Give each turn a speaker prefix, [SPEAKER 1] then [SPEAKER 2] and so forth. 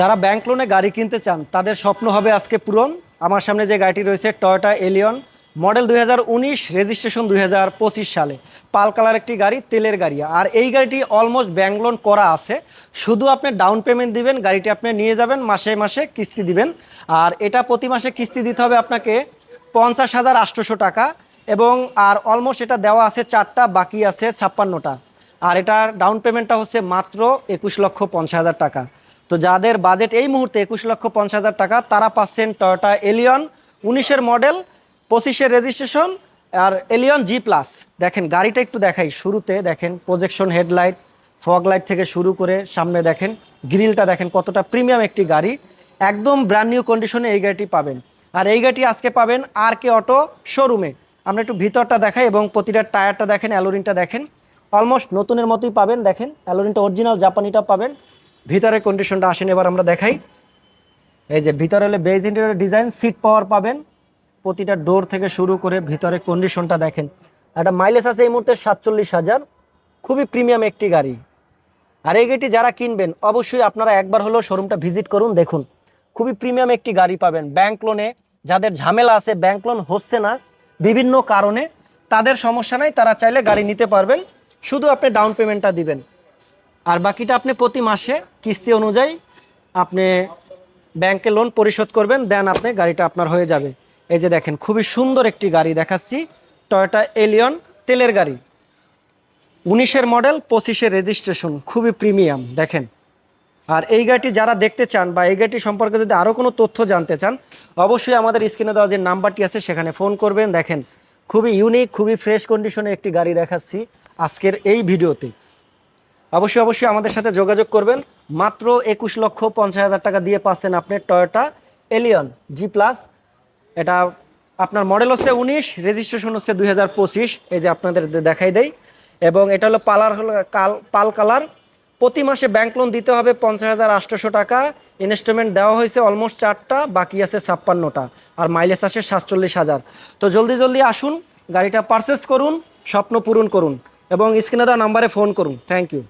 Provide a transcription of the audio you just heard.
[SPEAKER 1] যারা ব্যাংক লোনে গাড়ি কিনতে চান, তাদের স্বপ্ন হবে আজকে পূরণ। আমার সামনে যে গাড়িটি রয়েছে টয়োটা এলিয়ন মডেল দুই হাজার উনিশ রেজিস্ট্রেশন দুই হাজার পঁচিশ সালে। পাল কালার একটি গাড়ি, তেলের গাড়ি। আর এই গাড়িটি অলমোস্ট ব্যাংক লোন করা আছে। শুধু আপনি ডাউন পেমেন্ট দিবেন, গাড়িটি আপনি নিয়ে যাবেন, মাসে মাসে কিস্তি দিবেন। আর এটা প্রতি মাসে কিস্তি দিতে হবে আপনাকে পঞ্চাশ হাজার আটশোশো টাকা এবং আর অলমোস্ট এটা দেওয়া আছে চারটা, বাকি আছে ছাপ্পান্নটা। আর এটার ডাউন পেমেন্টটা হচ্ছে মাত্র একুশ লক্ষ পঞ্চাশ হাজার টাকা। তো যাদের বাজেট এই মুহূর্তে একুশ লক্ষ পঞ্চাশ হাজার টাকা, তারা পাচ্ছেন টয়োটা এলিয়ন উনিশের মডেল পঁচিশের রেজিস্ট্রেশন আর এলিয়ন জি প্লাস দেখেন, গাড়িটা একটু দেখাই। শুরুতে দেখেন প্রজেকশন হেডলাইট ফগ লাইট থেকে শুরু করে সামনে দেখেন গ্রিলটা দেখেন কতটা প্রিমিয়াম একটি গাড়ি। একদম ব্র্যান্ড নিউ কন্ডিশনে এই গাড়িটি পাবেন। আর এই গাড়িটি আজকে পাবেন আর কে অটো শোরুমে আমরা একটু ভিতরটা দেখাই এবং প্রতিটা টায়ারটা দেখেন অ্যালোরিনটা দেখেন। অলমোস্ট নতুনের মতোই পাবেন, দেখেন অ্যালোরিনটা অরিজিনাল জাপানিটা পাবেন। ভিতরের কন্ডিশনটা আসেন, এবার আমরা দেখাই। এই যে ভিতরে হলে beige interior design seat power পাবেন। প্রতিটা ডোর থেকে শুরু করে ভিতরে কন্ডিশনটা দেখেন। একটা মাইলেজ আছে এই মুহূর্তে সাতচল্লিশ হাজার। খুবই প্রিমিয়াম একটি গাড়ি। আর এই গাড়িটি যারা কিনবেন, অবশ্যই আপনারা একবার হলেও শোরুমটা ভিজিট করুন, দেখুন। খুবই প্রিমিয়াম একটি গাড়ি পাবেন। ব্যাংক লোনে যাদের ঝামেলা আছে ব্যাংক লোন হচ্ছে না, বিভিন্ন কারণে তাদের সমস্যা নাই, তারা চাইলে গাড়ি নিতে পারবেন। শুধু আপনি ডাউন পেমেন্টটা দিবেন। আর বাকিটা আপনি প্রতি মাসে কিস্তি অনুযায়ী আপনি ব্যাংকে লোন পরিশোধ করবেন, দেন আপনি গাড়িটা আপনার হয়ে যাবে। এই যে দেখেন, খুবই সুন্দর একটি গাড়ি দেখাচ্ছি টয়োটা এলিয়ন তেলের গাড়ি। উনিশের মডেল, পঁচিশের রেজিস্ট্রেশন খুবই প্রিমিয়াম দেখেন। আর এই গাড়িটি যারা দেখতে চান বা এই গাড়িটি সম্পর্কে যদি আরও কোনো তথ্য জানতে চান, অবশ্যই আমাদের স্ক্রিনে দেওয়া যে নাম্বারটি আছে, সেখানে ফোন করবেন। দেখেন, খুবই ইউনিক খুবই ফ্রেশ কন্ডিশনে একটি গাড়ি দেখাচ্ছি আজকের এই ভিডিওতে। অবশ্যই অবশ্যই আমাদের সাথে যোগাযোগ করবেন। মাত্র একুশ লক্ষ পঞ্চাশ হাজার টাকা দিয়ে পাচ্ছেন আপনি টয়োটা এলিয়ন জি প্লাস এটা আপনার মডেল হচ্ছে উনিশ রেজিস্ট্রেশন হচ্ছে দুই হাজার পঁচিশ, এই যে আপনাদের দেখাই দেয় এবং এটা হলো পালার হলো কাল, পাল কালার। প্রতি মাসে ব্যাংক লোন দিতে হবে পঞ্চাশ হাজার আটশোশো টাকা। ইনস্টলমেন্ট দেওয়া হয়েছে অলমোস্ট চারটা, বাকি আছে ছাপ্পান্নটা। আর মাইলেজ আসে সাতচল্লিশ হাজার। তো জলদি জলদি আসুন, গাড়িটা পারচেস করুন, স্বপ্ন পূরণ করুন এবং স্ক্রিনে দেওয়া নাম্বারে ফোন করুন। Thank you